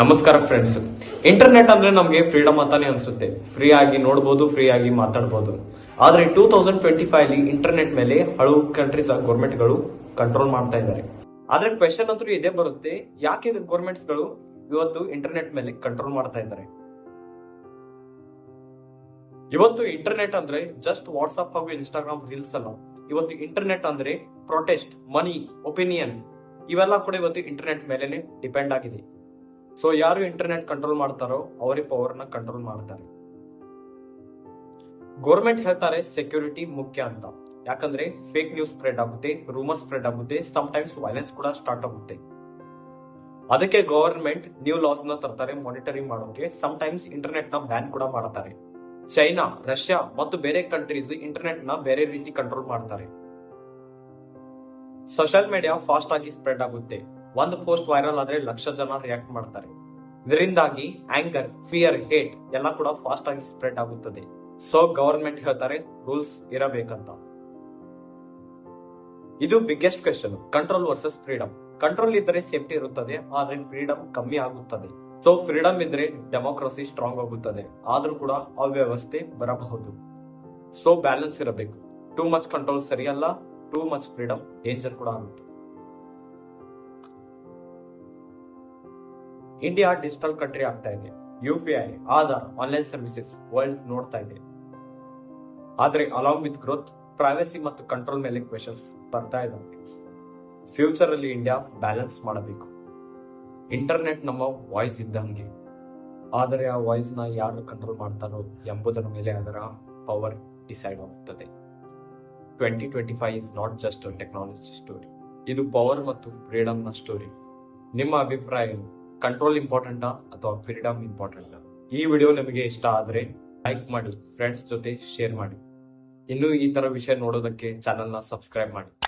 ನಮಸ್ಕಾರ friends internet ಅಂದ್ರೆ ನಮಗೆ ಫ್ರೀಡಮ್ ಅಂತಾನೆ ಅನ್ಸುತ್ತೆ. ಫ್ರೀ ಆಗಿ ನೋಡಬಹುದು ಫ್ರೀ ಆಗಿ ಮಾತಾಡಬಹುದು ಆದ್ರೆ two thousand twenty five internet ಮೇಲೆ ಹಲವು ಕಂಟ್ರೀಸ್ ಗೌರ್ಮೆಂಟ್ಗಳು ಕಂಟ್ರೋಲ್ ಮಾಡ್ತಾ ಇದ್ದಾರೆ. ಆದ್ರೆ ಕ್ವೆಶನ್ ಅಂತೂ ಇದೇ ಬರುತ್ತೆ, ಯಾಕೆ ಗಳು ಇವತ್ತು ಇಂಟರ್ನೆಟ್ ಮೇಲೆ ಕಂಟ್ರೋಲ್ ಮಾಡ್ತಾ ಇದ್ದಾರೆ? ಇವತ್ತು ಇಂಟರ್ನೆಟ್ ಅಂದ್ರೆ ಜಸ್ಟ್ ವಾಟ್ಸ್ಆಪ್ ಹಾಗೂ ಇನ್ಸ್ಟಾಗ್ರಾಮ್ ರೀಲ್ಸ್ ಅಲ್ಲ. ಇವತ್ತು ಇಂಟರ್ನೆಟ್ ಅಂದ್ರೆ ಪ್ರೊಟೆಸ್ಟ್ ಮನಿ ಒಪಿನಿಯನ್ ಇವೆಲ್ಲ ಕೂಡ ಇವತ್ತು ಇಂಟರ್ನೆಟ್ ಮೇಲೆನೆ ಡಿಪೆಂಡ್ ಆಗಿದೆ. ಸೊ ಯಾರು ಇಂಟರ್ನೆಟ್ ಕಂಟ್ರೋಲ್ ಮಾಡ್ತಾರೋ ಅವರೇ ಪವರ್ನ ಕಂಟ್ರೋಲ್ ಮಾಡ್ತಾರೆ. ಗೌರ್ಮೆಂಟ್ ಹೇಳ್ತಾರೆ ಸೆಕ್ಯೂರಿಟಿ ಮುಖ್ಯ ಅಂತ. ಯಾಕಂದ್ರೆ ಫೇಕ್ ನ್ಯೂಸ್ ಸ್ಪ್ರೆಡ್ ಆಗುತ್ತೆ ರೂಮರ್ ಸ್ಪ್ರೆಡ್ ಆಗುತ್ತೆ ಸಮ್ ಟೈಮ್ಸ್ ವೈಲೆನ್ಸ್ ಕೂಡ ಸ್ಟಾರ್ಟ್ ಆಗುತ್ತೆ. ಅದಕ್ಕೆ ಗವರ್ಮೆಂಟ್ ನ್ಯೂ ಲಾಸ್ನ ತರ್ತಾರೆ ಮಾನಿಟರಿಂಗ್ ಮಾಡೋಕೆ ಸಮ್ ಟೈಮ್ಸ್ ಇಂಟರ್ನೆಟ್ನ ಬ್ಯಾನ್ ಕೂಡ ಮಾಡ್ತಾರೆ. ಚೈನಾ ರಷ್ಯಾ ಮತ್ತು ಬೇರೆ ಕಂಟ್ರೀಸ್ ಇಂಟರ್ನೆಟ್ನ ಬೇರೆ ರೀತಿ ಕಂಟ್ರೋಲ್ ಮಾಡ್ತಾರೆ. ಸೋಷಿಯಲ್ ಮೀಡಿಯಾ ಫಾಸ್ಟ್ ಆಗಿ ಸ್ಪ್ರೆಡ್ ಆಗುತ್ತೆ. ಒಂದು ಪೋಸ್ಟ್ ವೈರಲ್ ಆದ್ರೆ ಲಕ್ಷ ಜನ ರಿಯಾಕ್ಟ್ ಮಾಡ್ತಾರೆ. ಇದರಿಂದಾಗಿ ಆಂಗರ್ ಫಿಯರ್ ಹೇಟ್ ಎಲ್ಲ ಕೂಡ ಫಾಸ್ಟ್ ಆಗಿ ಸ್ಪ್ರೆಡ್ ಆಗುತ್ತದೆ. ಸೊ ಗವರ್ಮೆಂಟ್ ಹೇಳ್ತಾರೆ ರೂಲ್ಸ್ ಇರಬೇಕಂತ. ಇದು biggest question control versus freedom control ಇದ್ದರೆ ಸೇಫ್ಟಿ ಇರುತ್ತದೆ, ಆದ್ರೆ ಫ್ರೀಡಮ್ ಕಮ್ಮಿ ಆಗುತ್ತದೆ. ಸೊ ಫ್ರೀಡಮ್ ಇದ್ರೆ ಡೆಮೋಕ್ರಸಿ ಸ್ಟ್ರಾಂಗ್ ಆಗುತ್ತದೆ. ಆದ್ರೂ ಕೂಡ ಅವ್ಯವಸ್ಥೆ ಬರಬಹುದು. ಸೊ ಬ್ಯಾಲೆನ್ಸ್ ಇರಬೇಕು. ಟೂ ಮಚ್ ಕಂಟ್ರೋಲ್ ಸರಿಯಲ್ಲ ಟೂ ಮಚ್ ಫ್ರೀಡಮ್ ಡೇಂಜರ್ ಕೂಡ ಆಗುತ್ತೆ. ಇಂಡಿಯಾ ಡಿಜಿಟಲ್ ಕಂಟ್ರಿ ಆಗ್ತಾ ಇದೆ. U P I, Aadhaar online services world ನೋಡ್ತಾ ಇದೆ. ಆದ್ರೆ ಅಲಾಂಗ್ ವಿತ್ ಗ್ರೋತ್ ಪ್ರೈವಸಿ ಮತ್ತು ಕಂಟ್ರೋಲ್ ಮೇಲೆ ಕ್ವೆಶನ್ಸ್ ಬರ್ತಾ ಇದ್ದಾವೆ ಫ್ಯೂಚರ್ ಅಲ್ಲಿ ಇಂಡಿಯಾ ಬ್ಯಾಲೆನ್ಸ್ ಮಾಡಬೇಕು. ಇಂಟರ್ನೆಟ್ ನಮ್ಮ ವಾಯ್ಸ್ ಇದ್ದಂಗೆ. ಆದರೆ ಆ ವಾಯ್ಸ್ನ ಯಾರು ಕಂಟ್ರೋಲ್ ಮಾಡ್ತಾರೋ ಎಂಬುದರ ಮೇಲೆ ಅದರ ಪವರ್ ಡಿಸೈಡ್ ಆಗುತ್ತದೆ. Twenty twenty five is not just technology story ಇದು ಪವರ್ ಮತ್ತು ಫ್ರೀಡಮ್ನ ಸ್ಟೋರಿ ನಿಮ್ಮ ಅಭಿಪ್ರಾಯ ಕಂಟ್ರೋಲ್ ಇಂಪಾರ್ಟೆಂಟಾ ಅಥವಾ ಫ್ರೀಡಮ್ ಇಂಪಾರ್ಟೆಂಟಾ ಈ ವಿಡಿಯೋ ನಿಮಗೆ ಇಷ್ಟ ಆದರೆ ಲೈಕ್ ಮಾಡಿ ಫ್ರೆಂಡ್ಸ್ ಜೊತೆ ಶೇರ್ ಮಾಡಿ. ಇನ್ನೂ ಈ ತರ ವಿಷಯ ನೋಡೋದಕ್ಕೆ ಚಾನೆಲ್ನ ಸಬ್ಸ್ಕ್ರೈಬ್ ಮಾಡಿ.